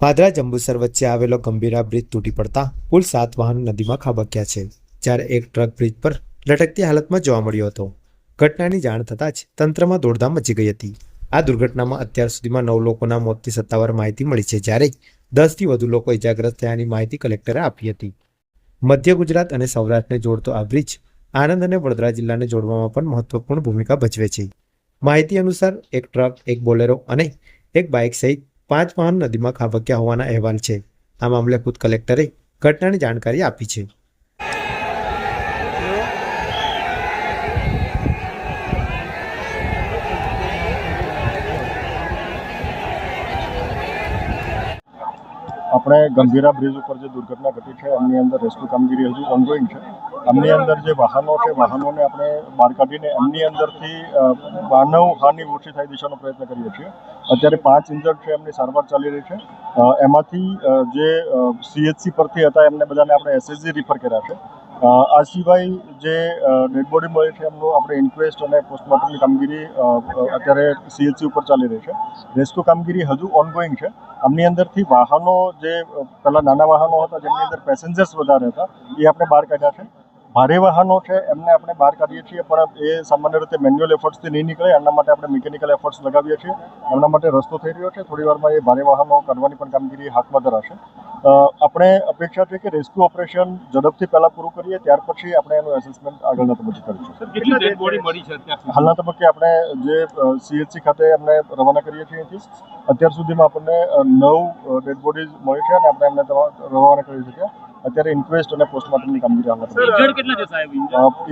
પાદરા જંબુસર વચ્ચે આવેલો ગંભીરા બ્રિજ તૂટી પડતા કુલ સાત વાહન નદીમાં ખાબક્યા છે, જ્યારે એક ટ્રક બ્રિજ પર લટકતી હાલતમાં જોવા મળ્યો હતો. ઘટનાની જાણ થતાં જ તંત્રમાં દોડધામ મચી ગઈ હતી. આ દુર્ઘટનામાં અત્યાર સુધીમાં નવ લોકોના મોતની સત્તાવાર માહિતી મળી છે, જ્યારે દસથી વધુ લોકો ઇજાગ્રસ્ત થયાની માહિતી કલેક્ટરે આપી હતી. મધ્ય ગુજરાત અને સૌરાષ્ટ્રને જોડતો આ બ્રિજ આણંદ અને વડોદરા જિલ્લાને જોડવામાં પણ મહત્વપૂર્ણ ભૂમિકા ભજવે છે. માહિતી અનુસાર એક ટ્રક, એક બોલેરો અને એક બાઇક સહિત પાંચ વાહન નદીમાં ખાબક્યા હોવાના અહેવાલ છે. આ મામલે ખુદ કલેક્ટરે ઘટનાની જાણકારી આપી છે. આપણે ગંભીરા બ્રિજ ઉપર જે દુર્ઘટના ઘટી છે, એમની અંદર રેસ્ક્યુ કામગીરી હજુ ઓનગોઈંગ છે. એમની અંદર જે વાહનો છે, વાહનોને આપણે બહાર કાઢીને એમની અંદરથી માનવ હાનિ ઓછી થાય દિશાનો પ્રયત્ન કરીએ છીએ. અત્યારે પાંચ ઇન્જર્ડ છે એમની સારવાર ચાલી રહી છે. એમાંથી જે સીએચસી પરથી હતા, એમને બધાને આપણે એસએસજી રિફર કર્યા છે. આ સિવાય જે ડેડ બોડી મળી છે, એમનું આપણે ઇન્ક્વેસ્ટ અને પોસ્ટમોર્ટમની કામગીરી અત્યારે સીએચસી ઉપર ચાલી રહી છે. રેસ્ક્યુ કામગીરી હજુ ઓનગોઈંગ છે. આમની અંદરથી વાહનો જે પહેલાં નાના વાહનો હતા, જેમની અંદર પેસેન્જર્સ વધારે હતા, એ આપણે બહાર કાઢ્યા છે. ભારે વાહનો છે, એમને આપણે બહાર કાઢીએ છીએ, પણ એ સામાન્ય રીતે મેન્યુઅલ એફર્ટ્સથી નહીં નીકળે, એમના માટે આપણે મિકેનિકલ એફર્ટ્સ લગાવીએ છીએ. એમના માટે રસ્તો થઈ રહ્યો છે. થોડી વારમાં એ ભારે વાહનો કાઢવાની પણ કામગીરી હાથમાં ધરાશે. આપણે અપેક્ષા છે કે રેસ્ક્યુ ઓપરેશન ઝડપથી પહેલાં પૂરું કરીએ ત્યાર પછી આપણે એનું એસેસમેન્ટ આગળના તબક્કે કરીશું. સર કેટલી ડેડ બોડી મળી છે અત્યાર સુધી? હાલના તબક્કે આપણે જે સીએચસી ખાતે એમને રવાના કરીએ છીએ અહીંથી અત્યાર સુધીમાં આપણને નવ ડેડ બોડીઝ મળી છે અને આપણે એમને રવાના કરી શક્યા. અત્યારે ઇન્ક્વેસ્ટ અને પોસ્ટમોર્ટમની કામગીરી છે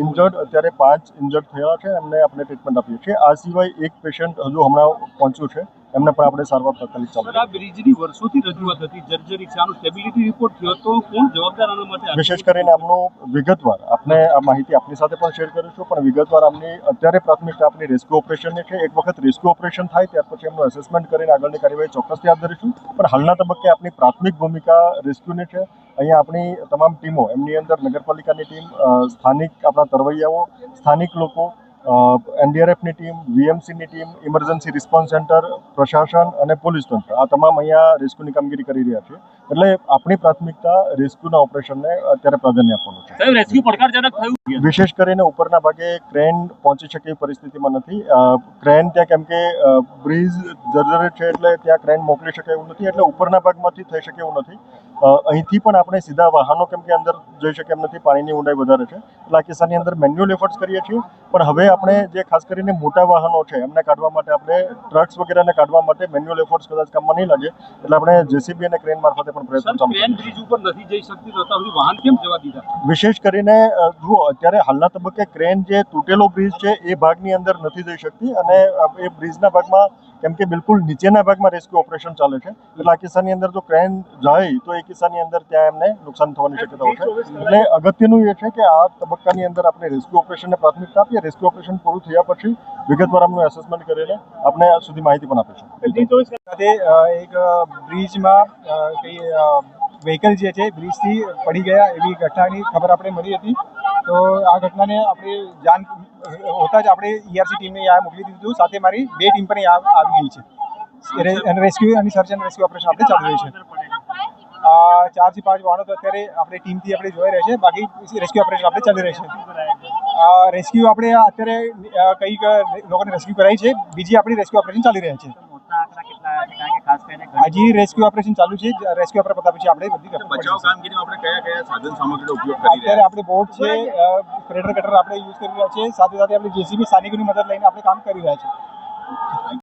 ઇન્જર્ડ અત્યારે પાંચ ઇન્જર્ડ થયા છે એમને આપણે ટ્રીટમેન્ટ આપીએ છીએ. આ સિવાય એક પેશન્ટ હજુ હમણાં પહોંચ્યું છે. એમને પણ આપણે સારવાર તાત્કાલિક ચાલુ આ બ્રિજની વર્ષોથી રજૂઆત હતી. જર્જરી છે આનો સ્ટેબિલિટી રિપોર્ટ થયો તો કોણ જવાબદાર આના માટે વિશેષ કરીને આમનું વિગતવાર આપણે આ માહિતી આપની સાથે પણ શેર કરીશું પણ વિગતવાર આમની અત્યારે પ્રાથમિકતા આપની રેસ્ક્યુ ઓપરેશનની છે. એક વખત રેસ્ક્યુ ઓપરેશન થાય ત્યાર પછી એમનું એસેસમેન્ટ કરીને આગળની કાર્યવાહી ચોક્કસથી હાથ ધરીશું. પણ હાલના તબક્કે આપની પ્રાથમિક ભૂમિકા રેસ્ક્યુની છે. અહીંયા આપણી તમામ ટીમો એમની અંદર નગરપાલિકાની ટીમ સ્થાનિક આપણા તરવૈયાઓ સ્થાનિક લોકો એનડીઆરએફની ટીમ વીએમસીની ટીમ ઇમરજન્સી રિસ્પોન્સ સેન્ટર પ્રશાસન અને પોલીસ તંત્ર, આ તમામ અહીંયા રેસ્ક્યુની કામગીરી કરી રહ્યા છે. એટલે આપણી પ્રાથમિકતા રેસ્ક્યુના ઓપરેશનને અત્યારે પ્રાધાન્ય આપવાનું છે. સાહેબ રેસ્ક્યુ પડકારજનક થયું? વિશેષ કરીને ઉપરના ભાગે ક્રેન પહોંચી શકે એવી પરિસ્થિતિમાં નથી. ક્રેન ત્યાં કેમ કે બ્રિજ જર્જરિત છે એટલે ત્યાં ક્રેન મોકલી શકે એવું નથી એટલે ઉપરના ભાગમાંથી થઈ શકે એવું નથી. અહીંથી પણ આપણે સીધા વાહનો કેમ કે અંદર જઈ શકે એમ નથી. પાણીની ઊંડાઈ વધારે છે. એટલે આ કિસ્સાની અંદર મેન્યુઅલ એફર્ટ્સ કરીએ છીએ. પણ હવે આપણે જે ખાસ કરીને મોટા વાહનો છે એમને કાઢવા માટે આપણે ટ્રક્સ વગેરેને કાઢવા માટે મેન્યુઅલ એફર્ટ્સ કદાચ કામમાં નહીં લાગે. એટલે આપણે જેસીબી અને ક્રેન મારફતે પણ પ્રયત્ન ચાલુ ટ્રેન બ્રિજ ઉપર નથી જઈ શકતી તો અત્યાર સુધી વાહન કેમ જવા દીધા? વિશેષ કરીને જુઓ અત્યારે હાલના તબક્કે ક્રેન જે તૂટેલો બ્રિજ છે એ ભાગની અંદર નથી જઈ શકતી અને એ બ્રિજના ભાગમાં કેમ કે બિલકુલ નીચેના ભાગમાં રેસ્ક્યુ ઓપરેશન ચાલે છે. એટલે આ કિસ્સાની અંદર જો ક્રેન જાય તો એ કિસ્સાની અંદર ત્યાં એમને નુકસાન થવાની શક્યતાઓ છે. એટલે અગત્યનું એ છે કે આ તબક્કાની અંદર આપણે રેસ્ક્યુ ઓપરેશનને પ્રાથમિકતા આપીએ. રેસ્ક્યુ ઓપરેશન પૂરું થયા પછી વિગતવાર આમનું એસેસમેન્ટ કરીને આપણે સુધી માહિતી પણ આપીશું. સાથે એક બ્રિજમાં કઈ વ્હીકલ જે છે બ્રિજથી પડી ગયા એવી ઘટનાની ખબર આપણે મળી હતી. તો આ ઘટનાને આપણે જાણ હોતા જ આપણે ઈઆરસી ટીમને અહીંયા મોકલી દીધું સાથે મારી બે ટીમ પણ આવી ગઈ છે. રેસ્ક્યુ અને સર્ચ એન્ડ રેસ્ક્યુ ઓપરેશન આપણે ચાલુ રહ્યું છે. આ ચારથી પાંચ વાહનો તો અત્યારે આપણે ટીમથી આપણે જોઈ રહ્યા છે. બાકી રેસ્ક્યુ ઓપરેશન આપણે ચાલી રહી છે. રેસ્ક્યુ આપણે અત્યારે કંઈક લોકોને રેસ્ક્યુ કરાઈ છે. બીજી આપણી રેસ્ક્યુ ઓપરેશન ચાલી રહ્યા છે. હજી રેસ્ક્યુ ઓપરેશન ચાલુ છે. રેસ્ક્યુ ઓપરેશન પતા પછી આપણે બધી બચાવ કામગીરીમાં આપણે કયા કયા સાધન સામગ્રીનો ઉપયોગ કરી અત્યારે આપણે બોટ છે ક્રેટર કટર આપણે યુઝ કરી રહ્યા છીએ સાથે સાથે આપણે જેસીબી સ્થાનિકોની મદદ લઈને આપણે કામ કરી રહ્યા છીએ